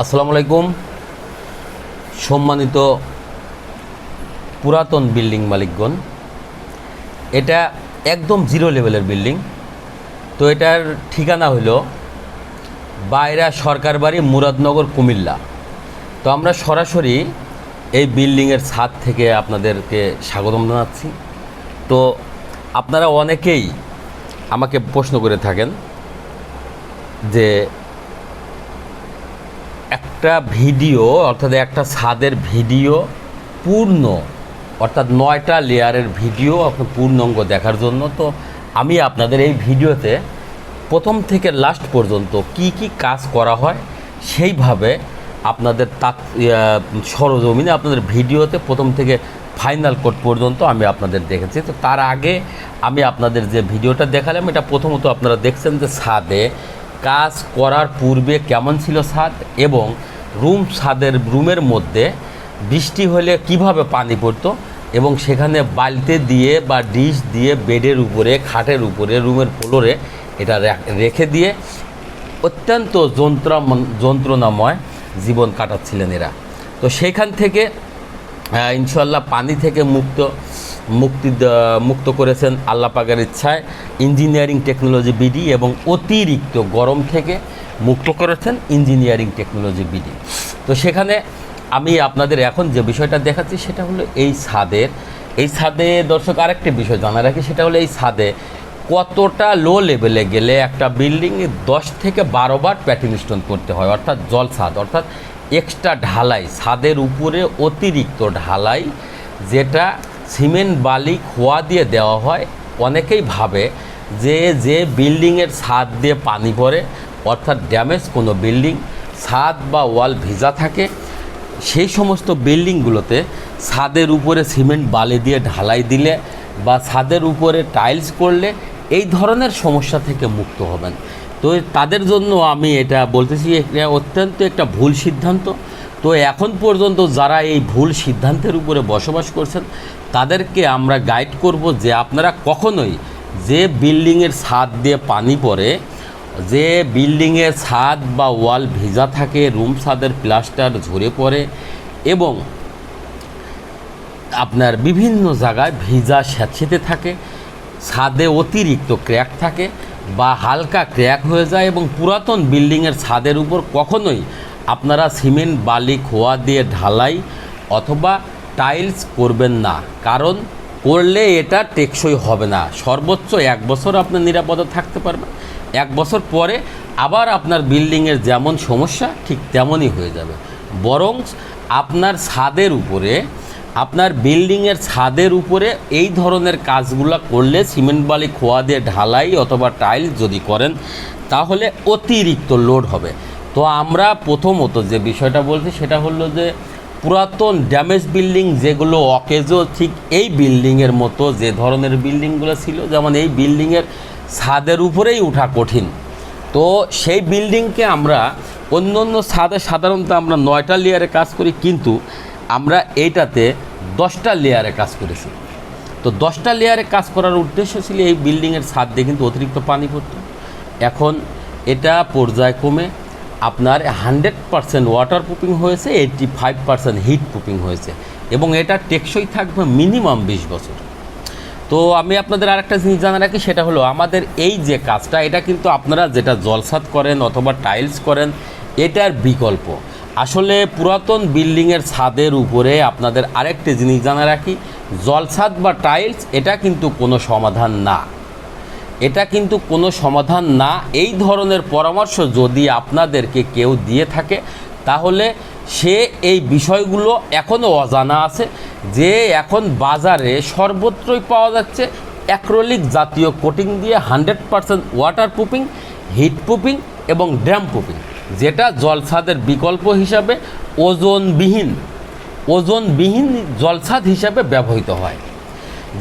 আসসালামু আলাইকুম। সম্মানিত পুরাতন বিল্ডিং মালিকগণ, এটা একদম জিরো লেভেলের বিল্ডিং। তো এটার ঠিকানা হলো বাইরা সরকার বাড়ি মুরাদনগর, কুমিল্লা। তো আমরা সরাসরি এই বিল্ডিংয়ের ছাদ থেকে আপনাদেরকে স্বাগতম জানাচ্ছি। তো আপনারা অনেকেই আমাকে প্রশ্ন করে থাকেন যে একটা ভিডিও অর্থাৎ একটা ছাদের ভিডিও পূর্ণ অর্থাৎ নয়টা লেয়ারের ভিডিও আপনার পূর্ণাঙ্গ দেখার জন্য। তো আমি আপনাদের এই ভিডিওতে প্রথম থেকে লাস্ট পর্যন্ত কি কি কাজ করা হয় সেইভাবে আপনাদের ইয়া, সরজমিনে আপনাদের ভিডিওতে প্রথম থেকে ফাইনাল কোড পর্যন্ত আমি আপনাদের দেখেছি। তো তার আগে আমি আপনাদের যে ভিডিওটা দেখালাম এটা প্রথমত আপনারা দেখছেন যে ছাদে কাজ করার পূর্বে কেমন ছিল ছাদ এবং রুম ছাদের রুমের মধ্যে বৃষ্টি হলে কীভাবে পানি পড়তো এবং সেখানে বালতি দিয়ে বা ডিশ দিয়ে বেডের উপরে, খাটের উপরে, রুমের ফ্লোরে এটা রেখে দিয়ে অত্যন্ত যন্ত্র যন্ত্রণাময় জীবন কাটাচ্ছিলেন এরা। তো সেখান থেকে ইনশাল্লাহ পানি থেকে মুক্ত মুক্তি মুক্ত করেছেন আল্লাহ পাকের ইচ্ছায়। ইঞ্জিনিয়ারিং টেকনোলজি বিডি এবং অতিরিক্ত গরম থেকে মুক্ত করেছেন ইঞ্জিনিয়ারিং টেকনোলজি বিডি। তো সেখানে আমি আপনাদের এখন যে বিষয়টা দেখাচ্ছি সেটা হলো এই ছাদের এই ছাদে দর্শক আরেকটি বিষয় জানা রাখি, সেটা হলো এই ছাদে কতটা লো লেভেলে গেলে একটা বিল্ডিংয়ে দশ থেকে বারো বার প্যাটিং স্টোন করতে হয়, অর্থাৎ জল ছাদ, অর্থাৎ এক্সট্রা ঢালাই, ছাদের উপরে অতিরিক্ত ঢালাই যেটা সিমেন্ট, বালি, খোয়া দিয়ে দেওয়া হয়। অনেকেই ভাবে যে যে বিল্ডিংয়ের ছাদ দিয়ে পানি পড়ে, অর্থাৎ ড্যামেজ কোনো বিল্ডিং, ছাদ বা ওয়াল ভিজা থাকে, সেই সমস্ত বিল্ডিংগুলোতে ছাদের উপরে সিমেন্ট, বালি দিয়ে ঢালাই দিলে বা ছাদের উপরে টাইলস করলে এই ধরনের সমস্যা থেকে মুক্ত হবেন। তো তাদের জন্য আমি এটা বলতেছি অত্যন্ত একটা ভুল সিদ্ধান্ত। তো এখন পর্যন্ত যারা এই ভুল সিদ্ধান্তের উপরে বসবাস করছেন, তাদেরকে আমরা গাইড করব যে আপনারা কখনোই যে বিল্ডিংয়ের ছাদ দিয়ে পানি পড়ে, যে বিল্ডিংয়ের ছাদ বা ওয়াল ভেজা থাকে, রুম ছাদের প্লাস্টার ঝরে পড়ে এবং আপনার বিভিন্ন জায়গায় ভিজা স্যাঁতসেঁতে থাকে, ছাদে অতিরিক্ত ক্র্যাক থাকে বা হালকা ক্র্যাক হয়ে যায় এবং পুরাতন বিল্ডিংয়ের ছাদের উপর কখনোই আপনারা সিমেন্ট, বালি, খোয়া দিয়ে ঢালাই অথবা টাইলস করবেন না। কারণ করলে এটা টেকসই হবে না। সর্বোচ্চ এক বছর আপনার নিরাপদে থাকতে পারবেন। এক বছর পরে আবার আপনার বিল্ডিংয়ের যেমন সমস্যা, ঠিক তেমনই হয়ে যাবে। বরং আপনার ছাদের উপরে, আপনার বিল্ডিংয়ের ছাদের উপরে এই ধরনের কাজগুলো করলে সিমেন্ট, বালি, খোয়া দিয়ে ঢালাই অথবা টাইল যদি করেন, তাহলে অতিরিক্ত লোড হবে। তো আমরা প্রথমত যে বিষয়টা বলছি সেটা হলো যে পুরাতন ড্যামেজ বিল্ডিং যেগুলো অকেজো ঠিক এই বিল্ডিংয়ের মতো যে ধরনের বিল্ডিংগুলো ছিল, যেমন এই বিল্ডিংয়ের ছাদের উপরেই ওঠা কঠিন। তো সেই বিল্ডিংকে আমরা অন্য অন্য ছাদে সাধারণত আমরা নয়টা লেয়ারে কাজ করি, কিন্তু আমরা এইটাতে দশটা লেয়ারে কাজ করেছি। তো দশটা লেয়ারে কাজ করার উদ্দেশ্য ছিল এই বিল্ডিংয়ের ছাদ দিয়ে কিন্তু অতিরিক্ত পানি পড়তো। এখন এটা পর্যায়ক্রমে আপনার হান্ড্রেড পারসেন্ট ওয়াটার প্রুফিং হয়েছে, eighty five percent heat proofing হয়েছে এবং এটা টেকসই থাকবে মিনিমাম বিশ বছর। তো আমি আপনাদের আরেকটা জিনিস জানা রাখি, সেটা হলো আমাদের এই যে কাজটা, এটা কিন্তু আপনারা যেটা জলসাদ করেন অথবা টাইলস করেন, এটার বিকল্প। আসলে পুরাতন বিল্ডিংয়ের ছাদের উপরে আপনাদের আরেকটি জিনিস জানা রাখি জলসাদ বা টাইলস এটা কিন্তু কোনো সমাধান না। এটা কিন্তু কোনো সমাধান না। এই ধরনের পরামর্শ যদি আপনাদেরকে কেউ দিয়ে থাকে, তাহলে সে এই বিষয়গুলো এখনও অজানা আছে যে এখন বাজারে সর্বত্রই পাওয়া যাচ্ছে অ্যাক্রোলিক জাতীয় কোটিং দিয়ে hundred percent waterproofing heat proofing এবং ড্যাম প্রুফিং যেটা জলছাদের বিকল্প হিসাবে ওজনবিহীন ওজনবিহীন জলছাদ হিসাবে ব্যবহৃত হয়।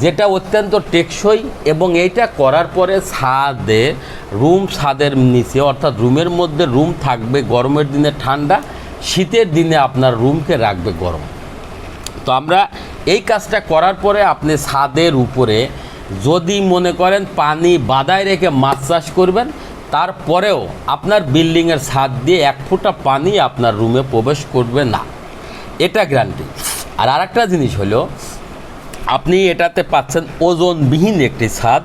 যেটা অত্যন্ত টেকসই এবং এইটা করার পরে ছাদে, রুম ছাদের নিচে, অর্থাৎ রুমের মধ্যে রুম থাকবে গরমের দিনে ঠান্ডা, শীতের দিনে আপনার রুমকে রাখবে গরম। তো আমরা এই কাজটা করার পরে আপনি ছাদের উপরে যদি মনে করেন পানি বাদায় রেখে মাছ চাষ করবেন, তারপরেও আপনার বিল্ডিংয়ের ছাদ দিয়ে এক ফোঁটা পানি আপনার রুমে প্রবেশ করবে না। এটা গ্যারান্টি আর আরেকটা জিনিস হলো আপনি এটাতে পাচ্ছেন ওজনবিহীন একটি ছাদ,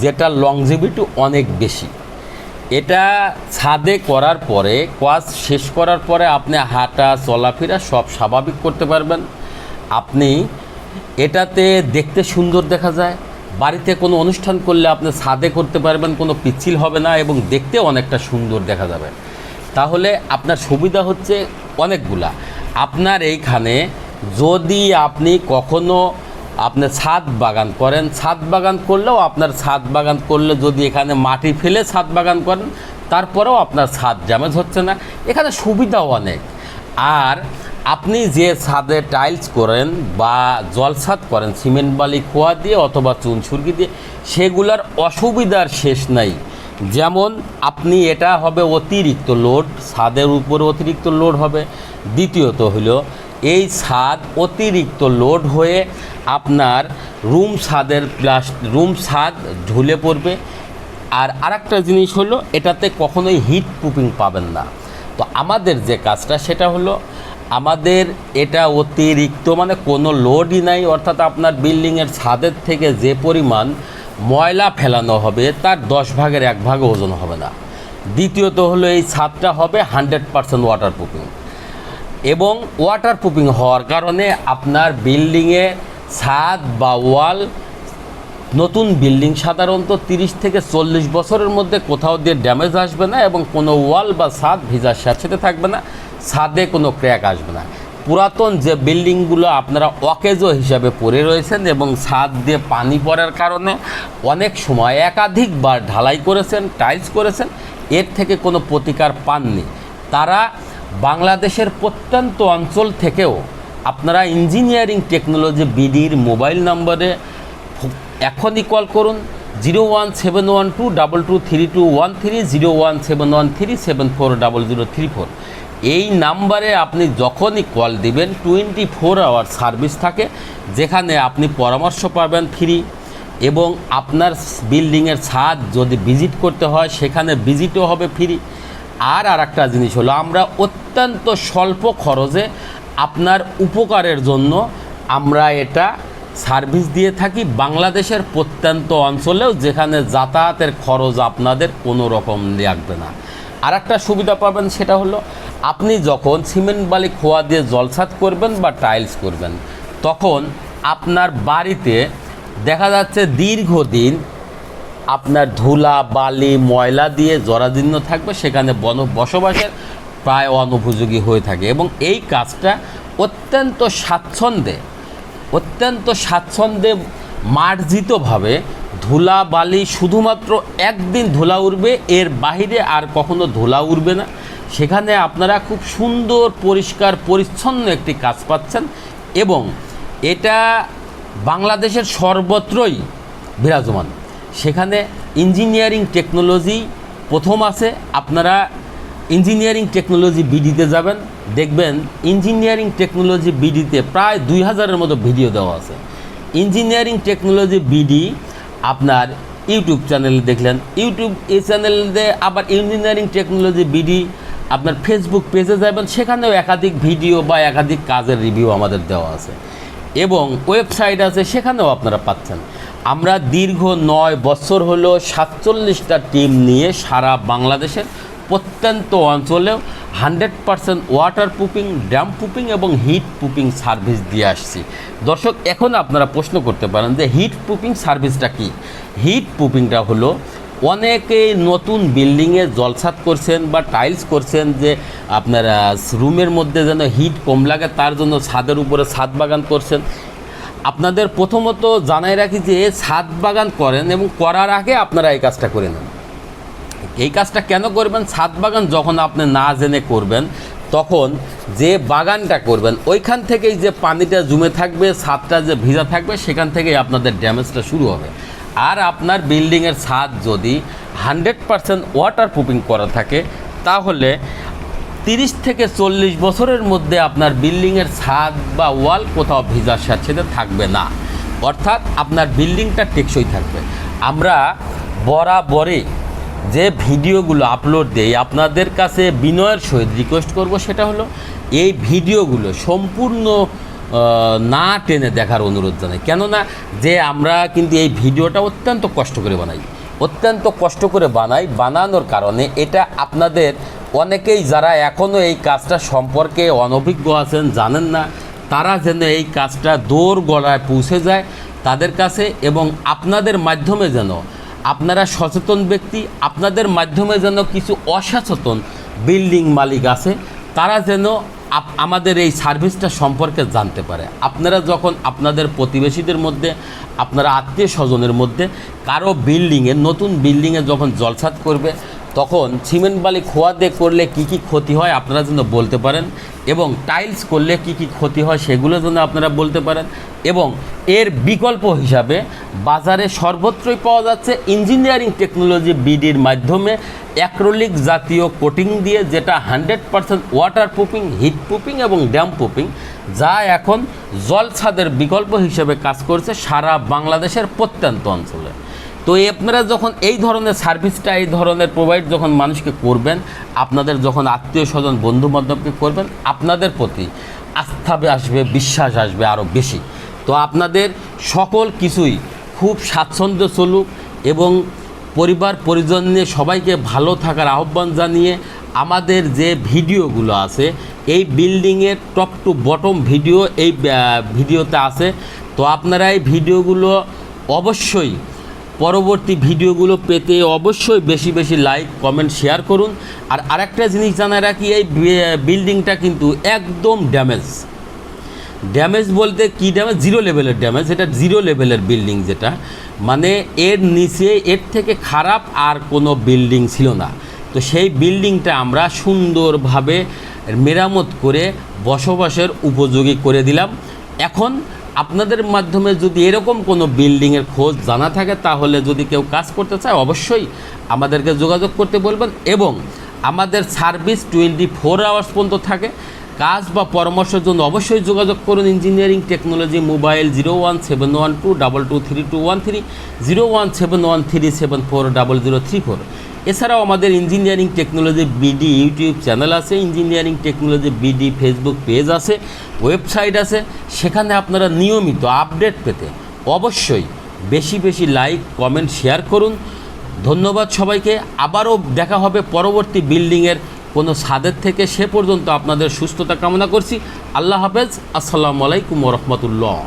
যেটা লংজিভিটি অনেক বেশি। এটা ছাদে করার পরে, কাজ শেষ করার পরে আপনি হাঁটা, চলাফেরা সব স্বাভাবিক করতে পারবেন। আপনি এটাতে দেখতে সুন্দর দেখা যায়। বাড়িতে কোনো অনুষ্ঠান করলে আপনি ছাদে করতে পারবেন, কোনো পিচ্ছিল হবে না এবং দেখতে অনেকটা সুন্দর দেখা যাবে। তাহলে আপনার সুবিধা হচ্ছে অনেকগুলা। আপনার এইখানে যদি আপনি কখনো আপনি ছাদ বাগান করেন, ছাদ বাগান করলেও আপনার ছাদ বাগান করলে যদি এখানে মাটি ফেলে ছাদ বাগান করেন, তারপরেও আপনার ছাদ ড্যামেজ হচ্ছে না। এখানে সুবিধাও অনেক। আর আপনি যে ছাদে টাইলস করেন বা জলছাদ করেন, সিমেন্ট বালি, খোয়া দিয়ে অথবা চুন সুরকি দিয়ে, সেগুলার অসুবিধার শেষ নাই। যেমন আপনি এটা হবে অতিরিক্ত লোড, ছাদের উপরে অতিরিক্ত লোড হবে। দ্বিতীয়ত হলো এই ছাদ অতিরিক্ত লোড হয়ে আপনার রুম ছাদের প্লাস, রুম ছাদ ঝুলে পড়বে। আর আরেকটা জিনিস হলো, এটাতে কখনোই হিট প্রুফিং পাবেন না। তো আমাদের যে কাজটা, সেটা হলো আমাদের এটা অতিরিক্ত মানে কোনো লোডই নাই, অর্থাৎ আপনার বিল্ডিংয়ের ছাদের থেকে যে পরিমাণ ময়লা ফেলানো হবে, তার দশ ভাগের এক ভাগ ওজন হবে না। দ্বিতীয়ত হলো এই ছাদটা হবে হান্ড্রেড পারসেন্ট ওয়াটার প্রুফিং এবং ওয়াটার প্রুফিং হওয়ার কারণে আপনার বিল্ডিংয়ে ছাদ বা ওয়াল, নতুন বিল্ডিং সাধারণত তিরিশ থেকে চল্লিশ বছরের মধ্যে কোথাও দিয়ে ড্যামেজ আসবে না এবং কোনো ওয়াল বা ছাদ ভিজার স্যাঁতসেতে থাকবে না, ছাদে কোনো ক্র্যাক আসবে না। পুরাতন যে বিল্ডিংগুলো আপনারা অকেজো হিসাবে পড়ে রয়েছেন এবং ছাদ দিয়ে পানি পড়ার কারণে অনেক সময় একাধিকবার ঢালাই করেছেন, টাইলস করেছেন, এর থেকে কোনো প্রতিকার পাননি। তারা বাংলাদেশের প্রত্যন্ত অঞ্চল থেকেও আপনারা ইঞ্জিনিয়ারিং টেকনোলজি বিডির মোবাইল নম্বরে এখনই কল করুন zero one seven one two double two three two one three zero one seven one three seven four double zero three four. এই নাম্বারে আপনি যখনই কল দিবেন টোয়েন্টি ফোর আওয়ার সার্ভিস থাকে, যেখানে আপনি পরামর্শ পাবেন ফ্রি, এবং আপনার বিল্ডিংয়ের ছাদ যদি ভিজিট করতে হয়, সেখানে ভিজিটও হবে ফ্রি। আর আর একটা জিনিস হলো, আমরা অত্যন্ত স্বল্প খরচে আপনার উপকারের জন্য আমরা এটা সার্ভিস দিয়ে থাকি বাংলাদেশের প্রত্যন্ত অঞ্চলেও যেখানে যাতায়াতের খরচ আপনাদের কোনো রকম লাগবে না। আর একটা সুবিধা পাবেন সেটা হলো, আপনি যখন সিমেন্ট বালি খোয়া দিয়ে জলছাদ করবেন বা টাইলস করবেন, তখন আপনার বাড়িতে দেখা যাচ্ছে দীর্ঘদিন আপনার ধুলা, বালি, ময়লা দিয়ে জরাজীর্ণ থাকবে, সেখানে বন বসবাসের প্রায় অনুপযোগী হয়ে থাকে। এবং এই কাজটা অত্যন্ত স্বাচ্ছন্দ্যে অত্যন্ত স্বাচ্ছন্দ্যে মার্জিতভাবে ধুলা, বালি শুধুমাত্র একদিন ধুলা উঠবে এর বাইরে আর কখনো ধুলা উঠবে না। সেখানে আপনারা খুব সুন্দর, পরিষ্কার, পরিচ্ছন্ন একটি কাজ পাচ্ছেন এবং এটা বাংলাদেশের সর্বত্রই বিরাজমান। সেখানে ইঞ্জিনিয়ারিং টেকনোলজি প্রথম আছে। আপনারা ইঞ্জিনিয়ারিং টেকনোলজি বিডিতে যাবেন, দেখবেন ইঞ্জিনিয়ারিং টেকনোলজি বিডিতে প্রায় দুই হাজারের মতো ভিডিও দেওয়া আছে। ইঞ্জিনিয়ারিং টেকনোলজি বিডি আপনার ইউটিউব চ্যানেলে দেখলেন। ইউটিউব এই চ্যানেলে আবার ইঞ্জিনিয়ারিং টেকনোলজি বিডি আপনার ফেসবুক পেজে যাবেন, সেখানেও একাধিক ভিডিও বা একাধিক কাজের রিভিউ আমাদের দেওয়া আছে। এবং ওয়েবসাইট আছে, সেখানেও আপনারা পাচ্ছেন। আমরা দীর্ঘ নয় বছর হলো সাতচল্লিশটা টিম নিয়ে সারা বাংলাদেশের প্রত্যন্ত অঞ্চলেও hundred percent waterproofing damp proofing এবং হিট প্রুফিং সার্ভিস দিয়ে আসছি। দর্শক, এখন আপনারা প্রশ্ন করতে পারেন যে হিট প্রুফিং সার্ভিসটা কি? হিট প্রুফিংটা হলো অনেকে নতুন বিল্ডিংয়ে জলছাদ করছেন বা টাইলস করছেন যে আপনারা রুমের মধ্যে যেন হিট কম লাগে, তার জন্য ছাদের উপরে ছাদ বাগান করছেন। আপনাদের প্রথমত জানাই রাখি যে ছাদ বাগান করেন এবং করার আগে আপনারা এই কাজটা করে নেন। এই কাজটা কেন করবেন? ছাদ বাগান যখন আপনি না জেনে করবেন, তখন যে বাগানটা করবেন, ওইখান থেকেই যে পানিটা জমে থাকবে, ছাদটা যে ভিজা থাকবে, সেখান থেকেই আপনাদের ড্যামেজটা শুরু হবে। আর আপনার বিল্ডিংয়ের ছাদ যদি হান্ড্রেড পারসেন্ট ওয়াটার প্রুফিং করা থাকে, তাহলে তিরিশ থেকে চল্লিশ বছরের মধ্যে আপনার বিল্ডিংয়ের ছাদ বা ওয়াল কোথাও ভিজার স্যাঁতসেঁতে থাকবে না। অর্থাৎ আপনার বিল্ডিংটা টেকসই থাকবে। আমরা বরাবরই যে ভিডিওগুলো আপলোড দেই, আপনাদের কাছে বিনয়ের সহিত রিকোয়েস্ট করব সেটা হলো, এই ভিডিওগুলো সম্পূর্ণ না টেনে দেখার অনুরোধ জানাই। কেননা যে আমরা কিন্তু এই ভিডিওটা অত্যন্ত কষ্ট করে বানাই। অত্যন্ত কষ্ট করে বানাই, বানানোর কারণে এটা আপনাদের অনেকেই যারা এখনও এই কাজটা সম্পর্কে অনভিজ্ঞ আছেন, জানেন না, তারা যেন এই কাজটা দৌড় গড়ায় পৌঁছে যায় তাদের কাছে এবং আপনাদের মাধ্যমে যেন আপনারা সচেতন ব্যক্তি, আপনাদের মাধ্যমে যেন কিছু অসচেতন বিল্ডিং মালিক আছে, তারা যেন আমাদের এই সার্ভিসটা সম্পর্কে জানতে পারে। আপনারা যখন আপনাদের প্রতিবেশীদের মধ্যে, আপনারা আত্মীয় স্বজনের মধ্যে, কারও বিল্ডিংয়ে, নতুন বিল্ডিংয়ে যখন জলসাত করবে তখন সিমেন্ট বালি খোয়া দিয়ে করলে কি কি ক্ষতি হয় আপনারা যেন বলতে পারেন, এবং টাইলস করলে কি কি ক্ষতি হয় সেগুলো যেন আপনারা বলতে পারেন, এবং এর বিকল্প হিসাবে বাজারে সর্বত্রই পাওয়া যাচ্ছে ইঞ্জিনিয়ারিং টেকনোলজি বিডির মাধ্যমে অ্যাক্রোলিক জাতীয় কোটিং দিয়ে, যেটা hundred percent waterproofing heat proofing এবং ড্যাম প্রুফিং যা এখন জলছাদের বিকল্প হিসেবে কাজ করছে সারা বাংলাদেশের প্রত্যন্ত অঞ্চলে। তো আপনারা যখন এই ধরনের সার্ভিসটা, এই ধরনের প্রোভাইড যখন মানুষকে করবেন, আপনাদের যখন আত্মীয় স্বজন বন্ধু বান্ধবকে করবেন, আপনাদের প্রতি আস্থা আসবে, বিশ্বাস আসবে আরও বেশি। তো আপনাদের সকল কিছুই খুব স্বাচ্ছন্দ্য চলুক এবং পরিবার, পরিজন নিয়ে সবাইকে ভালো থাকার আহ্বান জানিয়ে আমাদের যে ভিডিওগুলো আছে, এই বিল্ডিংয়ের টপ টু বটম ভিডিও এই ভিডিওতে আছে। তো আপনারা এই ভিডিওগুলো অবশ্যই পরবর্তী ভিডিওগুলো পেতে অবশ্যই বেশি বেশি লাইক, কমেন্ট, শেয়ার করুন। আর আরেকটা জিনিস জানায় রাখি, এই বিল্ডিংটা কিন্তু একদম ড্যামেজ। ড্যামেজ বলতে কি ড্যামেজ? জিরো লেভেলের ড্যামেজ, এটা জিরো লেভেলের বিল্ডিং যেটা। মানে এর নিচে, এর থেকে খারাপ আর কোনো বিল্ডিং ছিল না। তো সেই বিল্ডিংটা আমরা সুন্দরভাবে মেরামত করে বসবাসের উপযোগী করে দিলাম। এখন আপনাদের মাধ্যমে যদি এরকম কোনো বিল্ডিংয়ের খোঁজ জানা থাকে, তাহলে যদি কেউ কাজ করতে চায়, অবশ্যই আমাদেরকে যোগাযোগ করতে বলবেন এবং আমাদের সার্ভিস টোয়েন্টি ফোর আওয়ার্স পর্যন্ত থাকে। কাজ বা পরামর্শের জন্য অবশ্যই যোগাযোগ করুন engineering technology mobile zero one seven one two double two three two one three, zero one seven one three seven four double zero three four. এছাড়াও আমাদের engineering technology BD YouTube channel আছে engineering technology BD Facebook page আছে website আছে, সেখানে আপনারা নিয়মিত update পেতে অবশ্যই বেশি বেশি লাইক কমেন্ট শেয়ার করুন। ধন্যবাদ সবাইকে, আবারও দেখা হবে পরবর্তী বিল্ডিংয়ের কোনো ছাদের থেকে, সে পর্যন্ত আপনাদের সুস্থতা কামনা করছি। আল্লাহ হাফেজ, আসসালামু আলাইকুম রহমতুল্লাহ।